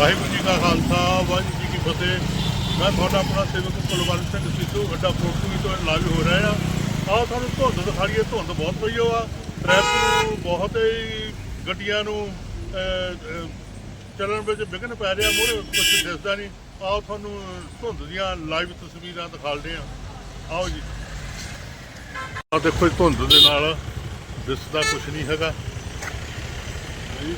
ਵਾਹਿਗੁਰੂ ਜੀ ਕਾ ਖਾਲਸਾ ਵਾਹਿਗੁਰੂ ਜੀ ਕੀ ਫਤਿਹ। ਮੈਂ ਤੁਹਾਡਾ ਆਪਣਾ ਸੇਵਕ ਕੁਲਵੰਤ ਸਿੰਘ ਸਿੱਧੂ ਅੱਡਾ ਕੋਟੂਈ ਤੋਂ ਲਾਈਵ ਹੋ ਰਿਹਾ ਆ ਆਹ ਤੁਹਾਨੂੰ ਧੁੰਦ ਦਿਖਾਈਏ ਧੁੰਦ ਬਹੁਤ ਪਈ ਓ ਆ। ਟ੍ਰੈਫਿਕ ਨੂੰ ਬਹੁਤ ਹੀ ਗੱਡੀਆਂ ਨੂੰ ਚੱਲਣ ਵਿੱਚ ਵਿਘਨ ਪੈ ਰਿਹਾ ਮੋਰੇ ਕੁਝ ਦਿਸਦਾ ਨਹੀਂ। ਆਓ ਤੁਹਾਨੂੰ ਧੁੰਦ ਦੀਆਂ ਲਾਈਵ ਤਸਵੀਰਾਂ ਦਿਖਾਉਂਦੇ ਆ ਆਓ ਜੀ। ਆ ਦੇਖੋ ਧੁੰਦ ਦੇ ਨਾਲ ਦਿਸਦਾ ਕੁਝ ਨਹੀਂ ਹੈਗਾ। ਜੀ,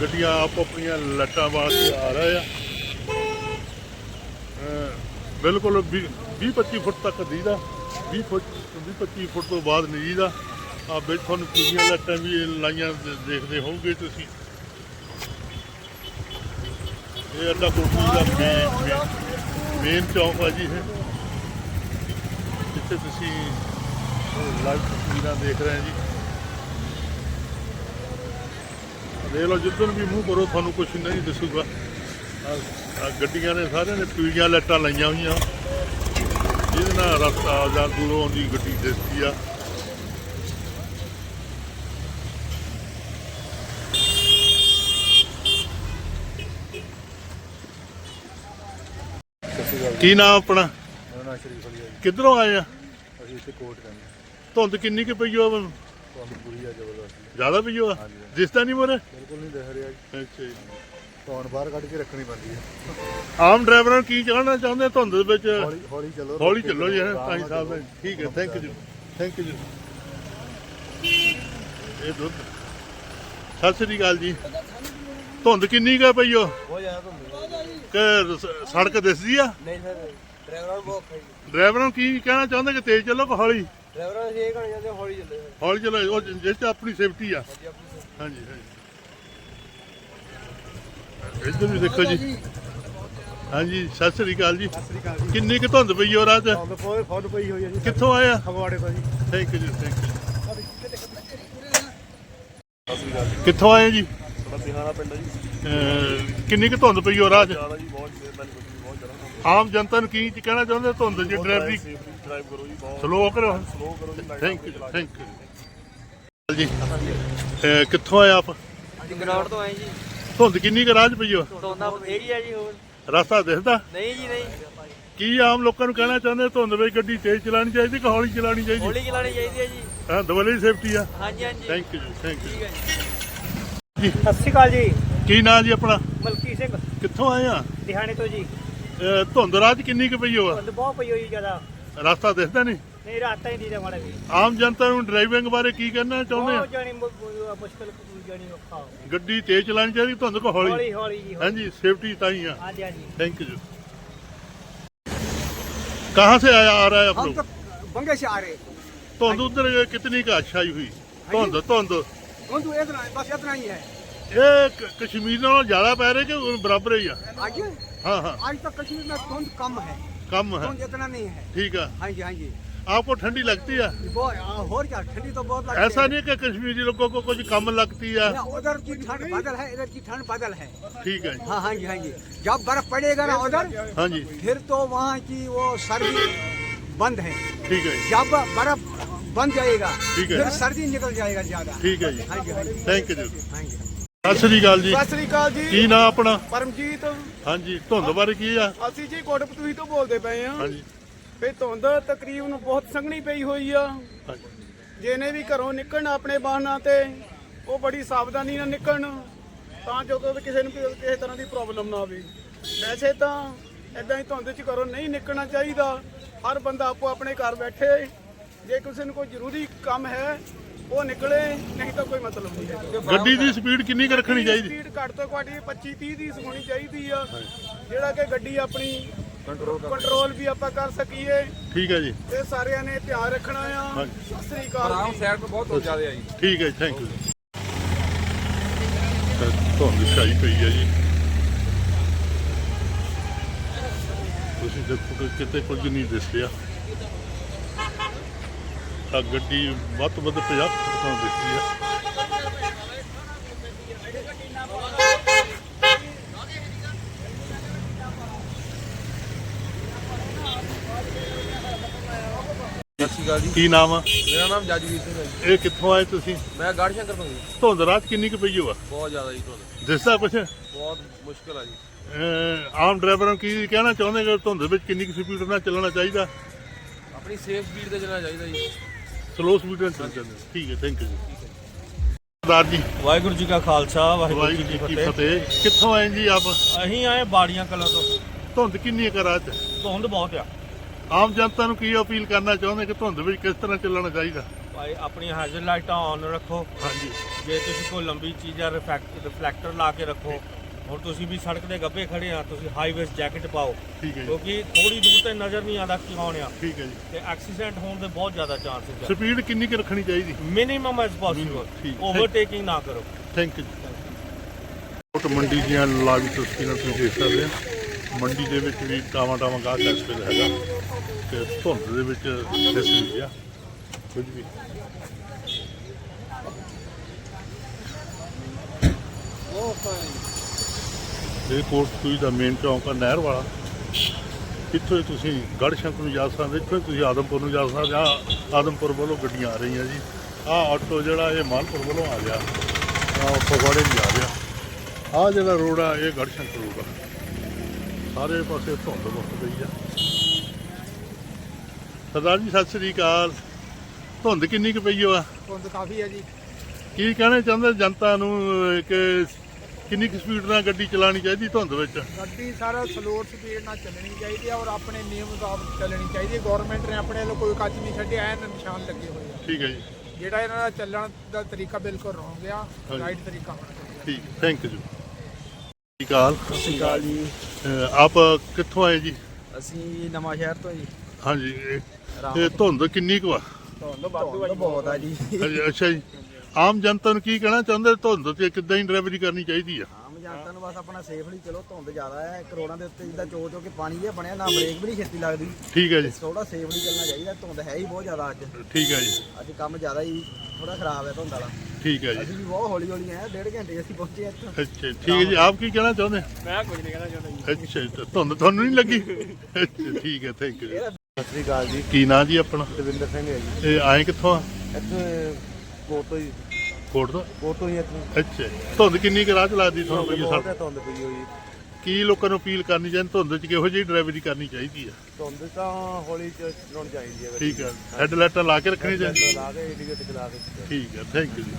ਗੱਡੀਆਂ ਆਪ ਆਪਣੀਆਂ ਲੱਟਾਂ ਵਾਸਤੇ ਆ ਰਹੇ ਆ। ਅਹ ਬਿਲਕੁਲ 20 25 ਫੁੱਟ ਤੱਕ ਦੀਦਾ। 20 ਫੁੱਟ 20 25 ਫੁੱਟ ਤੋਂ ਬਾਅਦ ਨਹੀਂ ਦੀਦਾ। ਆ ਵਿੱਚ ਤੁਹਾਨੂੰ ਪੂਰੀਆਂ ਲੱਟਾਂ ਵੀ ਲਾਈਆਂ ਦੇਖਦੇ ਹੋਵੋਗੇ ਤੁਸੀਂ। ਇਹ ਅੱਡਾ ਕੋਟਲੀ ਦਾ ਮੇਨ ਮੇਨ ਚੌਂਕ ਆ ਜੀ ਇਹ। ਜਿੱਥੇ ਤੁਸੀਂ ਲਾਈਵ ਤਸਵੀਰਾਂ ਦੇਖ ਰਹੇ ਜੀ। ਦੇਖ ਲਓ ਜਿੱਦਣ ਵੀ ਮੂੰਹ ਕਰੋ ਤੁਹਾਨੂੰ ਕੁਝ ਨਹੀਂ ਦਿਸੂਗਾ। ਗੱਡੀਆਂ ਨੇ ਸਾਰਿਆਂ ਨੇ ਪੀਲੀਆਂ ਲਾਈਟਾਂ ਲਾਈਆਂ ਹੋਈਆਂ। ਜਿਹਦੇ ਨਾਲ ਰਸਤਾ ਜਾਂ ਦੂਰੋਂ ਆਉਂਦੀ ਗੱਡੀ ਦਿਸਦੀ ਆ। ਕੀ ਨਾਮ ਆਪਣਾ? ਕਿੱਧਰੋਂ ਆਏ ਆ? ਅਸੀਂ ਇੱਥੇ ਕੋਟ ਹਾਂ ਧੁੰਦ ਕਿੰਨੀ ਕੁ ਪਈ ਹੋ ਤੁਹਾਨੂੰ ਪੂਰੀ ਆ ਜ਼ਬਰਦਸਤ। ਜ਼ਿਆਦਾ ਪਈ ਹੋ ਹਾਂਜੀ। ਦਿਸਦਾ ਨਹੀਂ ਮੋਰੇ ਬਿਲਕੁਲ ਨਹੀਂ ਦਿਖ ਰਿਹਾ ਜੀ। ਅੱਛਾ ਜੀ। ਤੁਹਾਨੂੰ ਬਾਹਰ ਕੱਢ ਕੇ ਰੱਖਣੀ ਪੈਂਦੀ ਹੈ ਆਮ ਡਰਾਈਵਰਾਂ ਨੂੰ ਕੀ ਕਹਿਣਾ ਚਾਹੁੰਦੇ ਧੁੰਦ ਦੇ ਵਿੱਚ? ਹੌਲੀ ਹੌਲੀ ਚੱਲੋ ਹੌਲੀ ਚੱਲੋ ਜੀ ਹੈਂ, ਸਾਹਿਬ। ਚੱਲੋ। ਠੀਕ ਹੈ ਥੈਂਕ ਯੂ ਥੈਂਕ ਯੂ ਇਹ ਦੁੱਧ। ਸਤਿ ਸ੍ਰੀ ਅਕਾਲ ਜੀ। ਧੁੰਦ ਕਿੰਨੀ ਕੁ ਪਈ ਹੋ। ਬਹੁਤ ਜ਼ਿਆਦਾ ਧੁੰਦ ਕਿ ਸ- ਸੜਕ ਦਿਸਦੀ ਆ? ਨਹੀਂ ਸਰ ਡਰਾਈਵਰਾਂ ਨੂੰ ਬਹੁਤ ਖਾਈ ਡਰਾਈਵਰਾਂ ਨੂੰ ਕੀ ਕਹਿਣਾ ਚਾਹੁੰਦੇ ਕਿ ਤੇਜ਼ ਚੱਲੋ ਕਿ ਹੌਲੀ? ਡਰਾਈਵਰਾਂ ਨੂੰ ਇਹ ਕਹਿਣਾ ਚਾਹੁੰਦੇ ਹੌਲੀ ਚੱਲੇ ਸਰ ਹੌਲੀ ਚੱਲੋ ਉਹ ਜਿਸ ਚ ਆਪਣੀ ਸੇਫਟੀ ਆ। ਜੀ ਆਪਣੀ ਹਾਂਜੀ ਹਾਂਜੀ। ਇੱਧਰ ਵੀ ਦੇਖੋ ਜੀ। ਹਾਂਜੀ ਸਤਿ ਸ੍ਰੀ ਅਕਾਲ ਜੀ। ਸਤਿ ਸ਼੍ਰੀ ਅਕਾਲ ਜੀ। ਕਿੰਨੀ ਕੁ ਧੁੰਦ ਪਈ ਹੋ ਰਾਤ ਪਈ ਹੋਈ ਹੈ ਜੀ। ਕਿੱਥੋਂ ਆਏ ਆ? ਫਗਵਾੜੇ ਤੋਂ ਜੀ। ਥੈਂਕ ਯੂ ਥੈਂਕ ਯੂ ਸਤਿ ਸ਼੍ਰੀ ਅਕਾਲ ਜੀ। ਕਿੱਥੋਂ ਆਏ ਜੀ? ਬਿਹਾਰਾ ਪਿੰਡ ਹੈ ਜੀ। ਅਹ ਕਿੰਨੀ ਕੁ ਧੁੰਦ ਪਈ ਹੋ ਰਾਤ ਜ਼ਿਆਦਾ ਜੀ ਬਹੁਤ ਬਹੁਤ ਜ਼ਿਆਦਾ ਆਮ ਜਨਤਾ ਨੂੰ ਕੀ ਕਹਿਣਾ ਚਾਹੁੰਦੇ ਧੁੰਦ ਜੀ ਡਰਾਈਵਰੀ ਡਰਾਈਵ ਕਰੋ ਜੀ ਬਹੁਤ। ਸਲੋ ਕਰੋ। ਸਲੋ ਕਰੋ ਜੀ ਥੈਂਕ ਯੂ ਥੈਂਕ ਯੂ ਜੀ। ਅਹ ਕਿੱਥੋਂ ਆਏ ਆਪ? ਅਸੀਂ ਗਰਾਊਂਡ ਤੋਂ ਆਏ ਜੀ। ਧੁੰਦ ਕਿੰਨੀ ਕੁ ਰਾਜ ਪਈ ਹੋ ਤੋਨਾ ਬਥੇਰੀ ਆ ਜੀ ਹੋਰ। ਰਸਤਾ ਦਿਸਦਾ? ਨਹੀਂ ਜੀ ਨਹੀਂ। ਕੀ ਆਮ ਲੋਕਾਂ ਨੂੰ ਕਹਿਣਾ ਚਾਹੁੰਦੇ ਧੁੰਦ ਵਿੱਚ ਗੱਡੀ ਤੇਜ਼ ਚਲਾਉਣੀ ਚਾਹੀਦੀ ਕਿ ਹੌਲੀ ਚਲਾਉਣੀ ਚਾਹੀਦੀ? ਹੌਲੀ ਚਲਾਣੀ ਚਾਹੀਦੀ ਹੈ ਜੀ। ਹਾਂ ਦਵਲੀ ਸੇਫਟੀ ਆ। ਹਾਂਜੀ ਹਾਂਜੀ। ਥੈਂਕ ਯੂ ਥੈਂਕ ਠੀਕ ਯੂ ਹੈ ਜੀ। ਜੀ। ਸਤਿ ਸ਼੍ਰੀ ਅਕਾਲ ਜੀ। ਕੀ ਨਾਂ ਜੀ ਆਪਣਾ? ਮਲਕੀ ਸਿੰਘ। ਕਿੱਥੋਂ ਆਏ ਆ? ਦਿਹਾਣੇ ਤੋਂ ਜੀ। ਅਹ ਧੁੰਦ ਰਾਤ ਕਿੰਨੀ ਕੁ ਪਈ ਹੋ ਬੰਦ ਬਹੁਤ ਪਈ ਹੋਈ ਜਿਆਦਾ ਰਸਤਾ ਦਿਸਦਾ ਨਹੀਂ ਨਹੀਂ ਰਾਤਾਂ ਹੀ ਦੀਦਾ ਮਾੜਾ ਵੀ ਆਮ ਜਨਤਾ ਨੂੰ ਡਰਾਈਵਿੰਗ ਬਾਰੇ ਕੀ ਕਹਿਣਾ ਚਾਹੁੰਦੇ ਆ ਬਹੁਤ ਜਾਣੀ ਮੁ- ਮੁ- ਮੁਸ਼ਕਲ ਕੋਈ ਜਾਣੀ ਔਖਾ ਗੱਡੀ ਤੇਜ਼ ਚਲਾਉਣੀ ਚਾਹੀਦੀ ਧੁੰਦ ਕੋ ਹੌਲੀ ਹੌਲੀ ਹੌਲੀ ਜੀ ਹੌਲੀ। ਹਾਂਜੀ सेफ्टी ताई है ਹਾਂਜੀ ਹਾਂਜੀ थैंक यू कहाँ से आया आ रहा है आप हम लोग तो बंगे से आ रहे धुंध उधर कितनी का अच्छाई हुई धुंध धुंध हम तो इतना बस इतना ही है ये क- कश्मीर नालों ज्यादा पै रहे कि बराबर ही है आज हाँ हाँ। आज तक कश्मीर में धुंध कम है। कम है। धुंध इतना नहीं है। ठीक है। हाँ जी हाँ जी। आपको ठंडी लगती है? और क्या? ठंडी तो बहुत लगती ऐसा है। नहीं कि कश्मीरी लोगों को कुछ कम लगती है। उधर की ठंड बदल है इधर की ठंड बदल है। ठीक है। हाँ हाँ जी हाँ जी। जब बर्फ़ पड़ेगा ना उधर हाँ जी। फिर तो वहाँ की वो सर्दी बंद है। ठीक है। जब बर्फ़ बंद जाएगा ठीक है। फिर सर्दी निकल जाएगा ज़्यादा। ठीक है जी। थैंक यू हाँ जी। ਸਤਿ ਸ੍ਰੀ ਅਕਾਲ ਜੀ। ਸਤਿ ਸ੍ਰੀ ਅਕਾਲ ਜੀ। ਕੀ ਨਾਮ ਆਪਣਾ? ਪਰਮਜੀਤ। ਹਾਂਜੀ ਧੁੰਦ ਬਾਰੇ ਕੀ ਆ? ਅਸੀਂ ਜੀ ਕੋਟਪਤੂਹੀ ਤੋਂ ਬੋਲਦੇ ਪਏ ਆ। ਹਾਂਜੀ। ਫੇ ਧੁੰਦ ਤਕਰੀਬਨ ਬਹੁਤ ਸੰਘਣੀ ਪਈ ਹੋਈ ਆ। ਜਿਹਨੇ ਵੀ ਘਰੋਂ ਨਿਕਲਣ ਆਪਣੇ ਵਾਹਨਾਂ ਤੇ ਉਹ ਬੜੀ ਸਾਵਧਾਨੀ ਨਾਲ ਨਿਕਲਣ ਤਾਂ ਜੋ ਕਿ ਕਿਸੇ ਨੂੰ ਕਿਸੇ ਤਰ੍ਹਾਂ ਦੀ ਪ੍ਰੋਬਲਮ ਨਾ ਆਵੇ। ਵੈਸੇ ਤਾਂ ਇਦਾਂ ਹੀ ਧੁੰਦ 'ਚ ਘਰੋਂ ਨਹੀਂ ਨਿਕਲਣਾ ਚਾਹੀਦਾ। ਹਰ ਬੰਦਾ ਆਪੋ ਆਪਣੇ ਘਰ ਬੈਠੇ। ਜੇ ਕਿਸੇ ਨੂੰ ਕੋਈ ਜ਼ਰੂਰੀ ਕੰਮ ਹੈ ਉਹ ਨਿਕਲੇ ਨਹੀਂ ਤਾਂ ਕੋਈ ਮਤਲਬ ਨਹੀਂ ਹੈ ਗੱਡੀ ਦੀ ਸਪੀਡ ਕਿੰਨੀ ਕੁ ਰੱਖਣੀ ਚਾਹੀਦੀ? ਸਪੀਡ ਘੱਟ ਤੋਂ ਘੱਟ 25 30 ਦੀ ਹੋਣੀ ਚਾਹੀਦੀ ਆ। ਜਿਹੜਾ ਕਿ ਗੱਡੀ ਆਪਣੀ ਕੰਟਰੋਲ ਵੀ ਆਪਾਂ ਕਰ ਸਕੀਏ। ਠੀਕ ਹੈ ਜੀ। ਤੇ ਸਾਰਿਆਂ ਨੇ ਧਿਆਨ ਰੱਖਣਾ ਆ। ਹਾਂਜੀ। ਸਤਿ ਸ੍ਰੀ ਅਕਾਲ ਜੀ। ਠੀਕ ਹੈ ਥੈਂਕ ਯੂ ਧੁੰਦ ਛਾਈ ਪਈ ਹੈ ਜੀ। ਤੁਸੀਂ ਦੇਖੋ ਕਿ ਕਿਤੇ ਕੁਝ ਨਹੀਂ ਦਿਸ ਰਿਹਾ। ਆ ਗੱਡੀ ਵੱਧ ਤੋਂ ਵੱਧ 50 ਫੁੱਟ ਤੋਂ ਸ਼੍ਰੀ ਅਕਾਲ ਜੀ। ਕੀ ਨਾਮ ਆ? ਮੇਰਾ ਨਾਮ ਜੱਜਵੀਰ ਸਿੰਘ ਹੈ ਜੀ। ਇਹ ਕਿੱਥੋਂ ਆਏ ਤੁਸੀਂ? ਮੈਂ ਗੜ ਸ਼ੰਕਰ ਤੋਂ ਜੀ। ਧੁੰਦ ਰਾਤ ਕਿੰਨੀ ਕੁ ਪਈ ਹੋਆ? ਬਹੁਤ ਜ਼ਿਆਦਾ ਜੀ ਤੁਹਾਨੂੰ ਦਿਸਦਾ ਕੁਛ? ਬਹੁਤ ਮੁਸ਼ਕਲ ਆ ਜੀ। ਅਹ ਆਮ ਡਰਾਈਵਰਾਂ ਨੂੰ ਕੀ ਕਹਿਣਾ ਚਾਹੁੰਦੇ ਕਿ ਧੁੰਦ ਵਿੱਚ ਕਿੰਨੀ ਕੁ ਸਪੀਡ ਨਾਲ ਚੱਲਣਾ ਚਾਹੀਦਾ? ਆਪਣੀ ਸੇਫ ਸਪੀਡ ਤੇ ਚੱਲਣਾ ਚਾਹੀਦਾ ਜੀ। ਸਲੋ ਸਪੀਡ ਨਾਲ ਚੱਲਣਾ ਚਾਹੀਦਾ ਠੀਕ ਹੈ ਥੈਂਕ ਯੂ ਜੀ। ਸਰਦਾਰ ਜੀ ਵਾਹਿਗੁਰੂ ਜੀ ਕਾ ਖਾਲਸਾ ਵਾਹਿਗੁਰੂ ਵਾਹਿਗੁਰੂ ਜੀ ਕੀ ਫਤਿਹ। ਕਿੱਥੋਂ ਆਏ ਜੀ ਆਪ? ਅਸੀਂ ਆਏ ਬਾੜੀਆਂ ਕਲਾਂ ਤੋਂ। ਧੁੰਦ ਕਿੰਨੀ ਹੈ ਰਾਤ 'ਚ? ਧੁੰਦ ਬਹੁਤ ਆ। ਆਮ ਜਨਤਾ ਨੂੰ ਕੀ ਅਪੀਲ ਕਰਨਾ ਚਾਹੁੰਦੇ ਕਿ ਧੁੰਦ ਵਿੱਚ ਕਿਸ ਤਰ੍ਹਾਂ ਚੱਲਣਾ ਚਾਹੀਦਾ? ਭਾਈ ਆਪਣੀਆਂ ਹਾਜ਼ਰ ਲਾਈਟਾਂ ਔਨ ਰੱਖੋ। ਹਾਂਜੀ। ਜੇ ਤੁਸੀਂ ਕੋਈ ਲੰਬੀ ਚੀਜ਼ ਆ ਰਿਫਲੈਕਟਰ ਲਾ ਕੇ ਰੱਖੋ ਹੁਣ ਤੁਸੀਂ ਵੀ ਸੜਕ ਦੇ ਗੱਬੇ ਖੜੇ ਆ ਤੁਸੀਂ ਹਾਈ ਵੇਸ ਜੈਕਟ ਪਾਓ। ਠੀਕ ਹੈ ਜੀ। ਕਿਉਂਕਿ ਥੋੜੀ ਦੂਰ ਤੇ ਨਜ਼ਰ ਨਹੀਂ ਆਉਂਦਾ ਕੀ ਆਉਣ ਆ। ਠੀਕ ਹੈ ਜੀ। ਤੇ ਐਕਸੀਡੈਂਟ ਹੋਣ ਦੇ ਬਹੁਤ ਜ਼ਿਆਦਾ ਚਾਂਸਸ ਆ। ਸਪੀਡ ਕਿੰਨੀ ਕੁ ਰੱਖਣੀ ਚਾਹੀਦੀ? ਮਿਨੀਮਮ ਐਸ ਪੋਸੀਬਲ ਠੀਕ। ਓਵਰਟੇਕਿੰਗ ਨਾ ਕਰੋ। ਥੈਂਕ ਯੂ ਛੋਟ ਮੰਡੀ ਦੀਆਂ ਲਾਈਵ ਤਸਵੀਰਾਂ ਤੁਸੀਂ ਦੇਖ ਸਕਦੇ ਹੋ ਮੰਡੀ ਦੇ ਵਿੱਚ ਵੀ ਟਾਵਾਂ ਟਾਵਾਂ ਗਾਹ ਇਸ ਵੇਲੇ ਹੈਗਾ। ਤੇ ਧੁੰਦ ਦੇ ਵਿੱਚ ਦਿਸ ਨਹੀਂ ਰਿਹਾ ਕੁਝ ਵੀ। ਇਹ ਕੋਟ ਸੂਈ ਦਾ ਮੇਨ ਚੌਂਕ ਆ ਨਹਿਰ ਵਾਲਾ। ਇੱਥੋਂ ਹੀ ਤੁਸੀਂ ਗੜ੍ਹ ਸ਼ੰਕਰ ਨੂੰ ਜਾ ਸਕਦੇ ਇੱਥੋਂ ਹੀ ਤੁਸੀਂ ਆਦਮਪੁਰ ਨੂੰ ਜਾ ਸਕਦੇ ਆ ਆਦਮਪੁਰ ਵੱਲੋਂ ਗੱਡੀਆਂ ਆ ਰਹੀਆਂ ਜੀ। ਆਹ ਆਟੋ ਜਿਹੜਾ ਇਹ ਮਾਲਪੁਰ ਵੱਲੋਂ ਆ ਗਿਆ। ਆ ਫਗਵਾੜੇ ਨੂੰ ਜਾ ਰਿਹਾ ਆਹ ਜਿਹੜਾ ਰੋਡ ਆ ਇਹ ਗੜ੍ਹ ਸ਼ੰਕਰ ਰੋਡ ਆ। ਸਾਰੇ ਪਾਸੇ ਧੁੰਦ ਮੁੱਕ ਗਈ ਆ। ਸਰਦਾਰ ਜੀ ਸਤਿ ਸ੍ਰੀ ਅਕਾਲ। ਧੁੰਦ ਕਿੰਨੀ ਕੁ ਪਈ ਆ? ਧੁੰਦ ਕਾਫੀ ਹੈ ਜੀ। ਕੀ ਕਹਿਣਾ ਚਾਹੁੰਦੇ ਜਨਤਾ ਨੂੰ ਕਿ ਕਿੰਨੀ ਕੁ ਸਪੀਡ ਨਾਲ ਗੱਡੀ ਚਲਾਉਣੀ ਚਾਹੀਦੀ ਧੁੰਦ ਵਿੱਚ? ਗੱਡੀ ਸਾਰਾ ਸਲੋਰ ਸਪੀਡ ਨਾਲ ਚੱਲਣੀ ਚਾਹੀਦੀ ਹੈ ਔਰ ਆਪਣੇ ਨਿਯਮ ਮੁਤਾਬਕ ਚੱਲਣੀ ਚਾਹੀਦੀ ਹੈ ਗਵਰਨਮੈਂਟ ਨੇ ਆਪਣੇ ਵੱਲੋਂ ਕੋਈ ਕੱਚ ਨਹੀਂ ਛੱਡਿਆ ਐਨ ਨਿਸ਼ਾਨ ਲੱਗੇ ਹੋਏ ਆ। ਠੀਕ ਹੈ ਜੀ। ਜਿਹੜਾ ਇਹਨਾਂ ਦਾ ਚੱਲਣ ਦਾ ਤਰੀਕਾ ਬਿਲਕੁਲ ਰੋਂਗ ਆ। ਰਾਈਟ ਤਰੀਕਾ ਹੋਣਾ ਚਾਹੀਦਾ। ਠੀਕ ਥੈਂਕ ਯੂ ਸਤਿ ਸ਼੍ਰੀ ਅਕਾਲ। ਸਤਿ ਸ਼੍ਰੀ ਅਕਾਲ ਜੀ। ਆਪ ਕਿੱਥੋਂ ਆਏ ਜੀ? ਅਸੀਂ ਨਵਾਂ ਸ਼ਹਿਰ ਤੋਂ ਜੀ। ਹਾਂਜੀ ਇਹ- ਧੁੰਦ ਕਿੰਨੀ ਕੁ ਆ? ਧੁੰਦ ਬਹੁਤ ਆ ਜੀ। ਅੱਛਾ ਜੀ। ਆਮ ਜਨਤਾ ਨੂੰ ਕੀ ਕਹਿਣਾ ਚਾਹੁੰਦੇ? ਧੁੰਦ ਤੇ ਕਿੱਦਾਂ ਹੀ ਡਰਾਈਵਰੀ ਕਰਨੀ ਚਾਹੀਦੀ ਆ? ਆਮ ਜਨਤਾ ਨੂੰ ਬਸ ਆਪਣਾ ਸੇਫਲੀ ਚਲੋ ਧੁੰਦ ਜ਼ਿਆਦਾ ਹੈ। ਕਰੋੜਾਂ ਦੇ ਉੱਤੇ ਜਿੱਦਾਂ ਚੋ ਚੋ ਕੇ ਪਾਣੀ ਜਿਹਾ ਬਣਿਆ ਨਾ ਬ੍ਰੇਕ ਵੀ ਨਹੀਂ ਛੇਤੀ ਲੱਗਦੀ। ਠੀਕ ਹੈ ਜੀ। ਥੋੜਾ ਸੇਫਲੀ ਚੱਲਣਾ ਚਾਹੀਦਾ ਧੁੰਦ ਹੈ ਹੀ ਬਹੁਤ ਜ਼ਿਆਦਾ ਅੱਜ। ਠੀਕ ਹੈ ਜੀ। ਅੱਜ ਕੰਮ ਜ਼ਿਆਦਾ ਹੀ ਥੋੜਾ ਖਰਾਬ ਹੈ ਧੁੰਦ ਵਾਲਾ। ਠੀਕ ਹੈ ਜੀ। ਅਸੀਂ ਵੀ ਬਹੁਤ ਹੌਲੀ ਹੌਲੀ ਆਏ ਡੇਢ ਘੰਟੇ ਅਸੀਂ ਪਹੁੰਚੇ ਇੱਥੇ। ਅੱਛਾ ਠੀਕ ਹੈ ਜੀ। ਆਪ ਕੀ ਕਹਿਣਾ ਚਾਹੁੰਦੇ? ਮੈਂ ਕੁਝ ਨਹੀਂ ਕਹਿਣਾ ਚਾਹੁੰਦਾ ਜੀ। ਅੱਛਾ ਜੀ, ਤਾਂ ਧੁੰਦ ਤੁਹਾਨੂੰ ਨਹੀਂ ਲੱਗੀ? ਅੱਛਾ ਠੀਕ ਹੈ ਥੈਂਕ ਯੂ ਸਤਿ ਸ੍ਰੀ ਅਕਾਲ ਜੀ। ਕੀ ਨਾਂ ਜੀ ਆਪਣਾ? ਦਵਿੰਦਰ ਸਿੰਘ ਹੈ ਜੀ। ਇਹ ਆਏ ਕਿੱਥੋਂ ਆ? ਇੱਥੇ ਕੋਟ ਤੋਂ ਹੀ ਕੋਟ ਤੋਂ? ਕੋਟ ਤੋਂ ਹੀ ਇੱਥੇ। ਅੱਛਾ। ਧੁੰਦ ਕਿੰਨੀ ਕੁ ਰਾਹ ਚ ਲੱਗਦੀ ਤੁਹਾਨੂੰ ਪਈ ਬਹੁਤ ਸੜਕ ਧੁੰਦ ਪਈ ਹੋਈ। ਕੀ ਲੋਕਾਂ ਨੂੰ ਅਪੀਲ ਕਰਨੀ ਚਾਹੀਦੀ? ਧੁੰਦ ਚ ਕਿਹੋ ਜਿਹੀ ਡਰਾਈਵਰੀ ਕਰਨੀ ਚਾਹੀਦੀ ਆ? ਧੁੰਦ ਤਾਂ ਹੌਲੀ ਚ ਚਲਾਉਣੀ ਚਾਹੀਦੀ ਹੈ ਠੀਕ ਹੈ ਹੈਡ ਲਾਈਟਾਂ ਲਾ ਕੇ ਰੱਖਣੀ ਚਾਹੀਦੀ ਲਾ ਕੇ ਇੰਡੀਕੇਟਰ ਚਲਾ ਕੇ। ਠੀਕ ਹੈ ਥੈਂਕ ਯੂ ਜੀ।